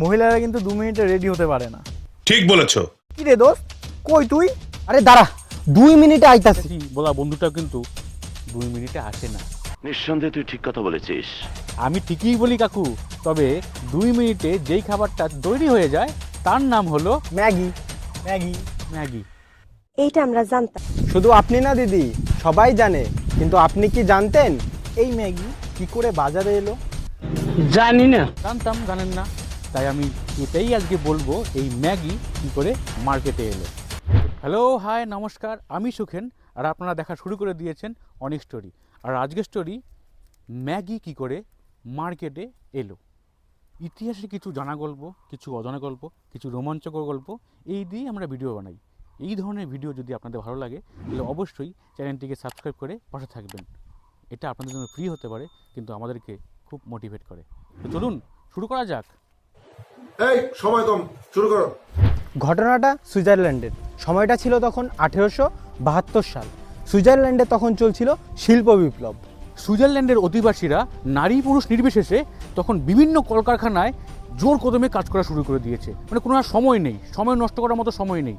মহিলারা কিন্তু দু মিনিটে রেডি হতে পারে না। ঠিক বলেছ। কি রে দোস্ত? কই তুই? আরে দাঁড়া দুই মিনিটে আইতাছি। বলা বন্ধুটাও কিন্তু দুই মিনিটে আসে না। নিঃসন্দেহে তুই ঠিক কথা বলেছিস। আমি ঠিকই বলি কাকু তবে দুই মিনিটে যেই খাবারটা তৈরি হয়ে যায় তার নাম হলো ম্যাগি। ম্যাগি। ম্যাগি। এইটা আমরা জানতাম। শুধু আপনি না দিদি সবাই জানে কিন্তু আপনি কি জানতেন? এই ম্যাগি কি করে বাজারে এলো? জানি না। জানতাম জানেন না। তাই আমি এটাই আজকে বলব, এই ম্যাগি কী করে মার্কেটে এলো। হ্যালো, হাই, নমস্কার, আমি সুখেন, আর আপনারা দেখা শুরু করে দিয়েছেন অনেক স্টোরি আর আজকের স্টোরি ম্যাগি কি করে মার্কেটে এলো। ইতিহাসে কিছু জানা গল্প, কিছু অজানা গল্প, কিছু রোমাঞ্চকর গল্প, এই দিয়ে আমরা ভিডিও বানাই। এই ধরনের ভিডিও যদি আপনাদের ভালো লাগে, তাহলে অবশ্যই চ্যানেলটিকে সাবস্ক্রাইব করে পাশে থাকবেন। এটা আপনাদের জন্য ফ্রি হতে পারে, কিন্তু আমাদেরকে খুব মোটিভেট করে। তো চলুন, শুরু করা যাক। এই সময় কম শুরু করো। ঘটনাটা সুইজারল্যান্ডের। সময়টা ছিল তখন আঠেরোশো বাহাত্তর সাল। সুইজারল্যান্ডে তখন চলছিল শিল্প বিপ্লব। সুইজারল্যান্ডের অধিবাসীরা নারী পুরুষ নির্বিশেষে তখন বিভিন্ন কলকারখানায় জোর কদমে কাজ করা শুরু করে দিয়েছে। মানে কোনো আর সময় নেই সময় নষ্ট করার মতো সময় নেই।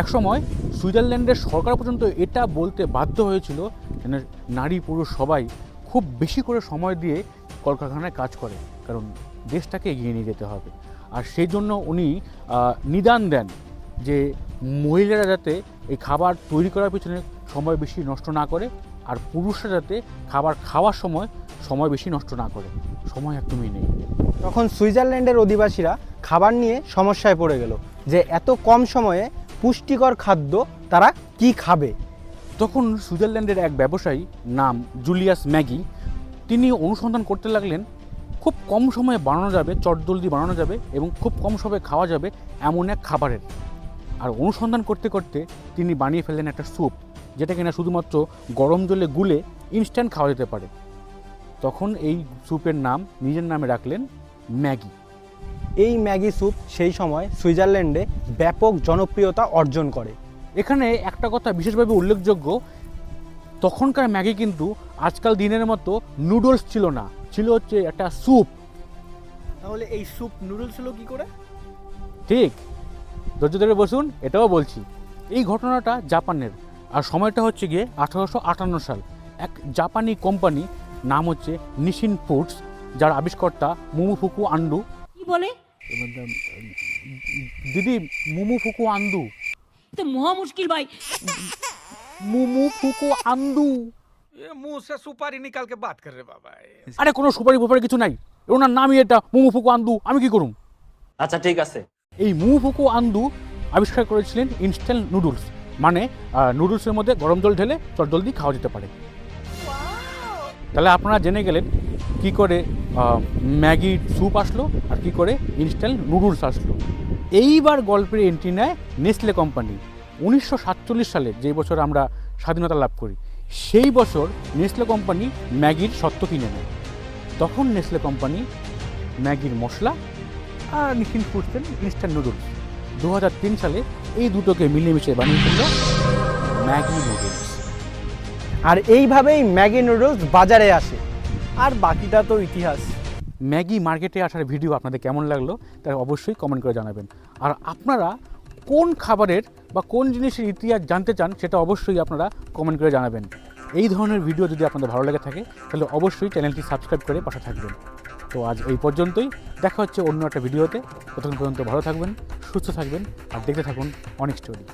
এক সময় সুইজারল্যান্ডের সরকার পর্যন্ত এটা বলতে বাধ্য হয়েছিল যেন নারী পুরুষ সবাই খুব বেশি করে সময় দিয়ে কলকারখানায় কাজ করে কারণ দেশটাকে এগিয়ে নিয়ে যেতে হবে। আর সেই জন্য উনি নিদান দেন যে মহিলারা যাতে এই খাবার তৈরি করার পিছনে সময় বেশি নষ্ট না করে আর পুরুষরা যাতে খাবার খাওয়ার সময় সময় বেশি নষ্ট না করে। সময় একদমই নেই। তখন সুইজারল্যান্ডের অধিবাসীরা খাবার নিয়ে সমস্যায় পড়ে গেল যে এত কম সময়ে পুষ্টিকর খাদ্য তারা কি খাবে? তখন সুইজারল্যান্ডের এক ব্যবসায়ী নাম জুলিয়াস ম্যাগি তিনি অনুসন্ধান করতে লাগলেন খুব কম সময়ে বানানো যাবে চটজলদি বানানো যাবে এবং খুব কম সময়ে খাওয়া যাবে এমন এক খাবারের। আর অনুসন্ধান করতে করতে তিনি বানিয়ে ফেললেন একটা স্যুপ যেটা কিনা শুধুমাত্র গরম জলে গুলে ইনস্ট্যান্ট খাওয়া যেতে পারে। তখন এই স্যুপের নাম নিজের নামে রাখলেন ম্যাগি। এই ম্যাগি স্যুপ সেই সময় সুইজারল্যান্ডে ব্যাপক জনপ্রিয়তা অর্জন করে। এখানে একটা কথা বিশেষভাবে উল্লেখযোগ্য তখনকার ম্যাগি কিন্তু আজকাল দিনের মতো নুডলস ছিল না ছিল হচ্ছে একটা স্যুপ। তাহলে এই স্যুপ নুডলস হলো কি করে? ঠিক। ধৈর্য ধরে বসুন এটাও বলছি। এই ঘটনাটা জাপানের আর সময়টা হচ্ছে গিয়ে আঠারোশো আটান্ন সাল। এক জাপানি কোম্পানি নাম হচ্ছে নিশিন ফুডস যার আবিষ্কর্তা মুমু ফুকু আন্ডু কি বলে? দিদি মুমু ফুকু আন্দু তো মহা মুশকিল ভাই। মুমু ফুকু আন্দু। এ মুহ সে সুপারি নিকাল বাত কর বাবা আরে কোনো সুপারি ফুপারি কিছু নাই। ওনার নামই এটা মুমু ফুকু আন্দু। আমি কি করুম? আচ্ছা ঠিক আছে। এই মুমু ফুকু আন্দু আবিষ্কার করেছিলেন ইনস্ট্যান্ট নুডলস মানে নুডলসের মধ্যে গরম জল ঢেলে চট জলদি খাওয়া যেতে পারে। তাহলে আপনারা জেনে গেলেন কি করে ম্যাগি স্যুপ আসলো আর কি করে ইনস্ট্যান্ট নুডলস আসলো। এইবার গল্পের এন্ট্রি নেয় নেসলে কোম্পানি। উনিশশো সাতচল্লিশ সালে যে বছর আমরা স্বাধীনতা লাভ করি সেই বছর নেসলে কোম্পানি ম্যাগির সত্ত্ব কিনে নেয়। তখন নেসলে কোম্পানি ম্যাগির মশলা আর নিশিন ফুডসের ইনস্ট্যান্ট নুডলস। দু হাজার তিন সালে এই দুটোকে মিলেমিশে বানিয়ে ফেলল ম্যাগি নুডলস। আর এইভাবেই ম্যাগি নুডলস বাজারে আসে। আর বাকিটা তো ইতিহাস। ম্যাগি মার্কেটে আসার ভিডিও আপনাদের কেমন লাগল তা অবশ্যই কমেন্ট করে জানাবেন। আর আপনারা কোন খাবারের বা কোন জিনিসের ইতিহাস জানতে চান সেটা অবশ্যই আপনারা কমেন্ট করে জানাবেন। এই ধরনের ভিডিও যদি আপনাদের ভালো লেগে থাকে, তাহলে অবশ্যই চ্যানেলটি সাবস্ক্রাইব করে পাশে থাকবেন। তো আজ এই পর্যন্তই, দেখা হচ্ছে অন্য একটা ভিডিওতে ততক্ষণ পর্যন্ত ভালো থাকবেন, সুস্থ থাকবেন, আর দেখতে থাকুন অনেক স্টোরি